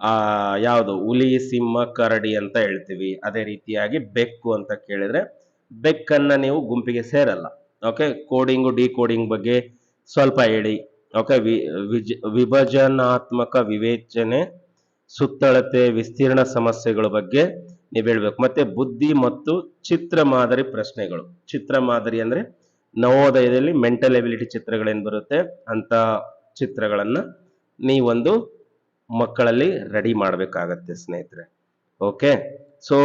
ಆ, ಯಾವುದು? ಹುಲಿ, ಸಿಂಹ, ಕರಡಿ ಅಂತ ಹೇಳ್ತೀವಿ. ಅದೇ ರೀತಿಯಾಗಿ ಬೆಕ್ಕು ಅಂತ ಕೇಳಿದ್ರೆ ಬೆಕ್ಕನ್ನ ನೀವು ಗುಂಪಿಗೆ ಸೇರಲ್ಲ. ಓಕೆ ಕೋಡಿಂಗು ಡಿ ಕೋಡಿಂಗ್ ಬಗ್ಗೆ ಸ್ವಲ್ಪ ಹೇಳಿ. ಓಕೆ ವಿಭಜನಾತ್ಮಕ ವಿವೇಚನೆ, ಸುತ್ತಳತೆ, ವಿಸ್ತೀರ್ಣ ಸಮಸ್ಯೆಗಳ ಬಗ್ಗೆ ನೀವು ಹೇಳ್ಬೇಕು. ಮತ್ತೆ ಬುದ್ಧಿ ಮತ್ತು ಚಿತ್ರ ಮಾದರಿ ಪ್ರಶ್ನೆಗಳು. ಚಿತ್ರ ಮಾದರಿ ಅಂದ್ರೆ ನವೋದಯದಲ್ಲಿ ಮೆಂಟಲ್ ಎಬಿಲಿಟಿ ಚಿತ್ರಗಳೇನು ಬರುತ್ತೆ? ಅಂತ ಚಿತ್ರಗಳನ್ನು ನೀವೊಂದು ಮಕ್ಕಳಲ್ಲಿ ರೆಡಿ ಮಾಡಬೇಕಾಗತ್ತೆ ಸ್ನೇಹಿತರೆ. ಓಕೆ ಸೊ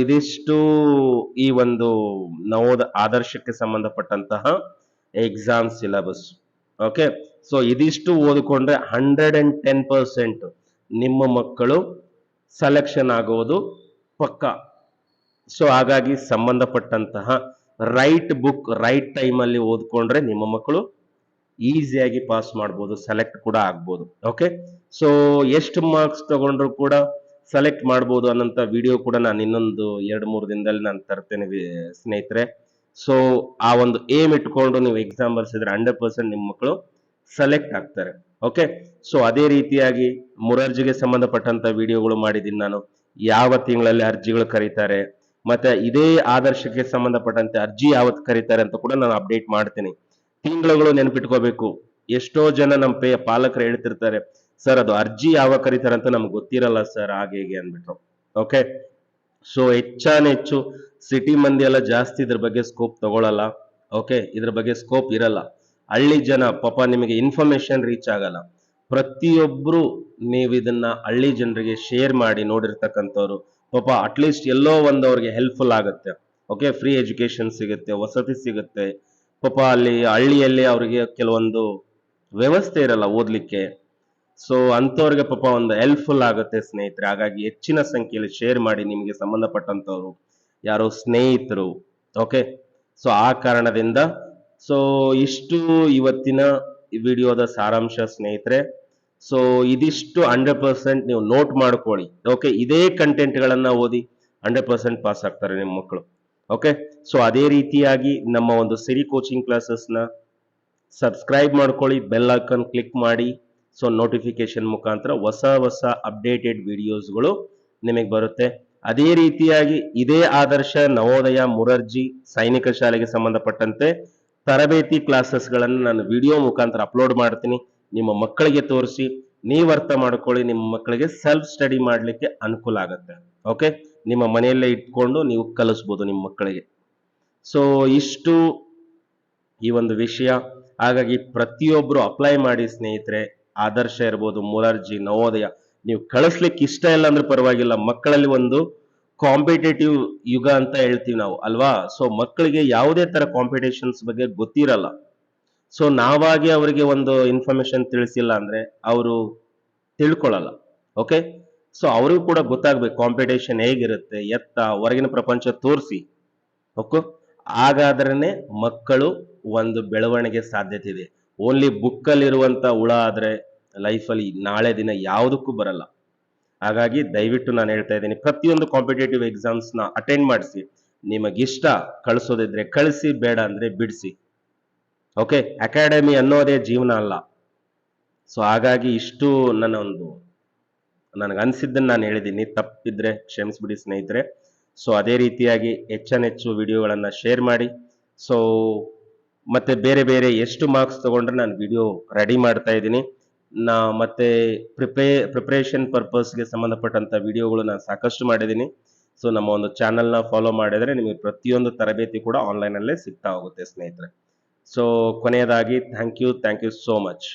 ಇದಿಷ್ಟು ಈ ಒಂದು ನವೋದ ಆದರ್ಶಕ್ಕೆ ಸಂಬಂಧಪಟ್ಟಂತಹ ಎಕ್ಸಾಮ್ ಸಿಲೆಬಸ್ ಓಕೆ ಸೊ ಇದಿಷ್ಟು ಓದಿಕೊಂಡ್ರೆ ಹಂಡ್ರೆಡ್ ಅಂಡ್ ಟೆನ್ ಪರ್ಸೆಂಟ್ ನಿಮ್ಮ ಮಕ್ಕಳು ಸೆಲೆಕ್ಷನ್ ಆಗುವುದು ಪಕ್ಕ. ಸೊ ಹಾಗಾಗಿ ಸಂಬಂಧಪಟ್ಟಂತಹ ರೈಟ್ ಬುಕ್ ರೈಟ್ ಟೈಮಲ್ಲಿ ಓದ್ಕೊಂಡ್ರೆ ನಿಮ್ಮ ಮಕ್ಕಳು ಈಸಿಯಾಗಿ ಪಾಸ್ ಮಾಡ್ಬೋದು ಸೆಲೆಕ್ಟ್ ಕೂಡ ಆಗ್ಬೋದು. ಓಕೆ ಸೊ ಎಷ್ಟು ಮಾರ್ಕ್ಸ್ ತಗೊಂಡ್ರು ಕೂಡ ಸೆಲೆಕ್ಟ್ ಮಾಡ್ಬೋದು ಅನ್ನೋಂಥ ವಿಡಿಯೋ ಕೂಡ ನಾನು ಇನ್ನೊಂದು ಎರಡು, ಮೂರು ದಿನದಲ್ಲಿ ನಾನು ತರ್ತೇನೆ ಸ್ನೇಹಿತರೆ. ಸೊ ಆ ಒಂದು ಏಮ್ ಇಟ್ಕೊಂಡು ನೀವು ಎಕ್ಸಾಮ್ ಬರ್ಸಿದ್ರೆ ಹಂಡ್ರೆಡ್ ಪರ್ಸೆಂಟ್ ನಿಮ್ಮ ಮಕ್ಕಳು ಸೆಲೆಕ್ಟ್ ಆಗ್ತಾರೆ. ಓಕೆ ಸೊ ಅದೇ ರೀತಿಯಾಗಿ ಮುರಾರ್ಜಿಗೆ ಸಂಬಂಧಪಟ್ಟಂತ ವಿಡಿಯೋಗಳು ಮಾಡಿದ್ದೀನಿ ನಾನು. ಯಾವ ತಿಂಗಳಲ್ಲಿ ಅರ್ಜಿಗಳು ಕರೀತಾರೆ, ಮತ್ತೆ ಇದೇ ಆದರ್ಶಕ್ಕೆ ಸಂಬಂಧಪಟ್ಟಂತೆ ಅರ್ಜಿ ಯಾವತ್ತು ಕರೀತಾರೆ ಅಂತ ಕೂಡ ನಾನು ಅಪ್ಡೇಟ್ ಮಾಡ್ತೀನಿ. ತಿಂಗಳುಗಳು ನೆನಪಿಟ್ಕೋಬೇಕು. ಎಷ್ಟೋ ಜನ ನಮ್ಮ ಪೇ, ಪಾಲಕರು ಹೇಳ್ತಿರ್ತಾರೆ ಸರ್, ಅದು ಅರ್ಜಿ ಯಾವಾಗ ಕರೀತಾರೆ ಅಂತ ನಮ್ಗೆ ಗೊತ್ತಿರಲ್ಲ ಸರ್, ಹಾಗೆ ಹೀಗೆ ಅಂದ್ಬಿಟ್ರು. ಓಕೆ ಸೊ ಹೆಚ್ಚಾನೆಚ್ಚು ಸಿಟಿ ಮಂದಿ ಎಲ್ಲ ಜಾಸ್ತಿ ಇದ್ರ ಬಗ್ಗೆ ಸ್ಕೋಪ್ ತಗೊಳಲ್ಲ. ಓಕೆ ಇದ್ರ ಬಗ್ಗೆ ಸ್ಕೋಪ್ ಇರಲ್ಲ. ಹಳ್ಳಿ ಜನ, ಪಾಪ ನಿಮಗೆ ಇನ್ಫಾರ್ಮೇಶನ್ ರೀಚ್ ಆಗಲ್ಲ. ಪ್ರತಿಯೊಬ್ಬರು ನೀವು ಇದನ್ನ ಹಳ್ಳಿ ಜನರಿಗೆ ಶೇರ್ ಮಾಡಿ ನೋಡಿರ್ತಕ್ಕಂಥವ್ರು, ಪಾಪ ಅಟ್ಲೀಸ್ಟ್ ಎಲ್ಲೋ ಒಂದು ಅವ್ರಿಗೆ ಹೆಲ್ಪ್ಫುಲ್ ಆಗುತ್ತೆ. ಓಕೆ ಫ್ರೀ ಎಜುಕೇಶನ್ ಸಿಗುತ್ತೆ, ವಸತಿ ಸಿಗುತ್ತೆ. ಪಾಪ ಅಲ್ಲಿ ಹಳ್ಳಿಯಲ್ಲಿ ಅವರಿಗೆ ಕೆಲವೊಂದು ವ್ಯವಸ್ಥೆ ಇರಲ್ಲ ಓದ್ಲಿಕ್ಕೆ. ಸೊ ಅಂಥವ್ರಿಗೆ ಪಾಪ ಒಂದು ಹೆಲ್ಪ್ಫುಲ್ ಆಗುತ್ತೆ ಸ್ನೇಹಿತರೆ. ಹಾಗಾಗಿ ಹೆಚ್ಚಿನ ಸಂಖ್ಯೆಯಲ್ಲಿ ಶೇರ್ ಮಾಡಿ ನಿಮಗೆ ಸಂಬಂಧಪಟ್ಟಂತವ್ರು ಯಾರೋ ಸ್ನೇಹಿತರು. ಓಕೆ ಸೊ ಆ ಕಾರಣದಿಂದ ಸೊ ಇಷ್ಟು ಇವತ್ತಿನ ವಿಡಿಯೋದ ಸಾರಾಂಶ ಸ್ನೇಹಿತರೆ. ಸೊ ಇದಿಷ್ಟು ಹಂಡ್ರೆಡ್ ಪರ್ಸೆಂಟ್ ನೀವು ನೋಟ್ ಮಾಡ್ಕೊಳ್ಳಿ. ಓಕೆ ಇದೇ ಕಂಟೆಂಟ್ಗಳನ್ನು ಓದಿ ಹಂಡ್ರೆಡ್ ಪರ್ಸೆಂಟ್ ಪಾಸ್ ಆಗ್ತಾರೆ ನಿಮ್ಮ ಮಕ್ಕಳು. ಓಕೆ ಸೊ ಅದೇ ರೀತಿಯಾಗಿ ನಮ್ಮ ಒಂದು ಸಿರಿ ಕೋಚಿಂಗ್ ಕ್ಲಾಸಸ್ನ ಸಬ್ಸ್ಕ್ರೈಬ್ ಮಾಡ್ಕೊಳ್ಳಿ. ಬೆಲ್ ಐಕನ್ ಕ್ಲಿಕ್ ಮಾಡಿ. ಸೊ ನೋಟಿಫಿಕೇಶನ್ ಮುಖಾಂತರ ಹೊಸ ಹೊಸ ಅಪ್ಡೇಟೆಡ್ ವಿಡಿಯೋಸ್ಗಳು ನಿಮಗೆ ಬರುತ್ತೆ. ಅದೇ ರೀತಿಯಾಗಿ ಇದೇ ಆದರ್ಶ ನವೋದಯ ಮುರರ್ಜಿ ಸೈನಿಕ ಶಾಲೆಗೆ ಸಂಬಂಧಪಟ್ಟಂತೆ ತರಬೇತಿ ಕ್ಲಾಸಸ್ಗಳನ್ನು ನಾನು ವಿಡಿಯೋ ಮುಖಾಂತರ ಅಪ್ಲೋಡ್ ಮಾಡ್ತೀನಿ. ನಿಮ್ಮ ಮಕ್ಕಳಿಗೆ ತೋರಿಸಿ, ನೀವು ಅರ್ಥ ಮಾಡ್ಕೊಳ್ಳಿ, ನಿಮ್ಮ ಮಕ್ಕಳಿಗೆ ಸೆಲ್ಫ್ ಸ್ಟಡಿ ಮಾಡಲಿಕ್ಕೆ ಅನುಕೂಲ ಆಗುತ್ತೆ. ಓಕೆ ನಿಮ್ಮ ಮನೆಯಲ್ಲೇ ಇಟ್ಕೊಂಡು ನೀವು ಕಲಿಸ್ಬೋದು ನಿಮ್ಮ ಮಕ್ಕಳಿಗೆ. ಸೊ ಇಷ್ಟು ಈ ಒಂದು ವಿಷಯ. ಹಾಗಾಗಿ ಪ್ರತಿಯೊಬ್ಬರು ಅಪ್ಲೈ ಮಾಡಿ ಸ್ನೇಹಿತರೆ ಆದರ್ಶ ಇರ್ಬೋದು ಮುರಾರ್ಜಿ ನವೋದಯ, ನೀವು ಕಳಿಸ್ಲಿಕ್ಕೆ ಇಷ್ಟ ಇಲ್ಲ ಅಂದ್ರೆ ಪರವಾಗಿಲ್ಲ. ಮಕ್ಕಳಲ್ಲಿ ಒಂದು ಕಾಂಪಿಟೇಟಿವ್ ಯುಗ ಅಂತ ಹೇಳ್ತೀವಿ ನಾವು, ಅಲ್ವಾ? ಸೊ ಮಕ್ಕಳಿಗೆ ಯಾವುದೇ ತರ ಕಾಂಪಿಟೇಷನ್ಸ್ ಬಗ್ಗೆ ಗೊತ್ತಿರಲ್ಲ. ಸೊ ನಾವಾಗಿ ಅವರಿಗೆ ಒಂದು ಇನ್ಫಾರ್ಮೇಶನ್ ತಿಳಿಸಿಲ್ಲ ಅಂದ್ರೆ ಅವರು ತಿಳ್ಕೊಳ್ಳಲ್ಲ ಓಕೆ ಸೊ ಅವ್ರಿಗೂ ಕೂಡ ಗೊತ್ತಾಗ್ಬೇಕು ಕಾಂಪಿಟೇಷನ್ ಹೇಗಿರುತ್ತೆ, ಎತ್ತ, ಹೊರಗಿನ ಪ್ರಪಂಚ ತೋರಿಸಿ ಓಕೆ ಹಾಗಾದ್ರೇನೆ ಮಕ್ಕಳು ಒಂದು ಬೆಳವಣಿಗೆ ಸಾಧ್ಯತೆ ಇದೆ. ಓನ್ಲಿ ಬುಕ್ಕಲ್ಲಿರುವಂಥ ಹುಳ ಆದ್ರೆ ಲೈಫಲ್ಲಿ ನಾಳೆ ದಿನ ಯಾವುದಕ್ಕೂ ಬರಲ್ಲ. ಹಾಗಾಗಿ ದಯವಿಟ್ಟು ನಾನು ಹೇಳ್ತಾ ಇದ್ದೀನಿ, ಪ್ರತಿಯೊಂದು ಕಾಂಪಿಟೇಟಿವ್ ಎಕ್ಸಾಮ್ಸ್ನ ಅಟೆಂಡ್ ಮಾಡಿಸಿ, ನಿಮಗಿಷ್ಟ ಕಳಿಸೋದಿದ್ರೆ ಕಳಿಸಿ, ಬೇಡ ಅಂದ್ರೆ ಬಿಡಿಸಿ. ಓಕೆ ಅಕಾಡೆಮಿ ಅನ್ನೋದೇ ಜೀವನ ಅಲ್ಲ. ಸೊ ಹಾಗಾಗಿ ಇಷ್ಟು ನನ್ನ ಒಂದು, ನನಗೆ ಅನಿಸಿದ್ದನ್ನು ನಾನು ಹೇಳಿದ್ದೀನಿ. ತಪ್ಪಿದ್ರೆ ಕ್ಷಮಿಸ್ಬಿಡಿ ಸ್ನೇಹಿತರೆ. ಸೊ ಅದೇ ರೀತಿಯಾಗಿ ಹೆಚ್ಚೆಚ್ಚು ವಿಡಿಯೋಗಳನ್ನು ಶೇರ್ ಮಾಡಿ. ಸೊ ಮತ್ತೆ ಬೇರೆ ಬೇರೆ ಎಷ್ಟು ಮಾರ್ಕ್ಸ್ ತಗೊಂಡ್ರೆ ನಾನು ವಿಡಿಯೋ ರೆಡಿ ಮಾಡ್ತಾ ಇದ್ದೀನಿ. ನಾ ಮತ್ತೆ ಪ್ರಿಪೇ ಪ್ರಿಪ್ರೇಷನ್ ಪರ್ಪಸ್ಗೆ ಸಂಬಂಧಪಟ್ಟಂತ ವಿಡಿಯೋಗಳು ನಾನು ಸಾಕಷ್ಟು ಮಾಡಿದ್ದೀನಿ ಸೊ ನಮ್ಮ ಒಂದು ಚಾನಲ್ನ ಫಾಲೋ ಮಾಡಿದರೆ ನಿಮಗೆ ಪ್ರತಿಯೊಂದು ತರಬೇತಿ ಕೂಡ ಆನ್ಲೈನಲ್ಲೇ ಸಿಗ್ತಾ ಹೋಗುತ್ತೆ, ಸ್ನೇಹಿತರೆ. ಸೊ ಕೊನೆಯದಾಗಿ thank you thank you so much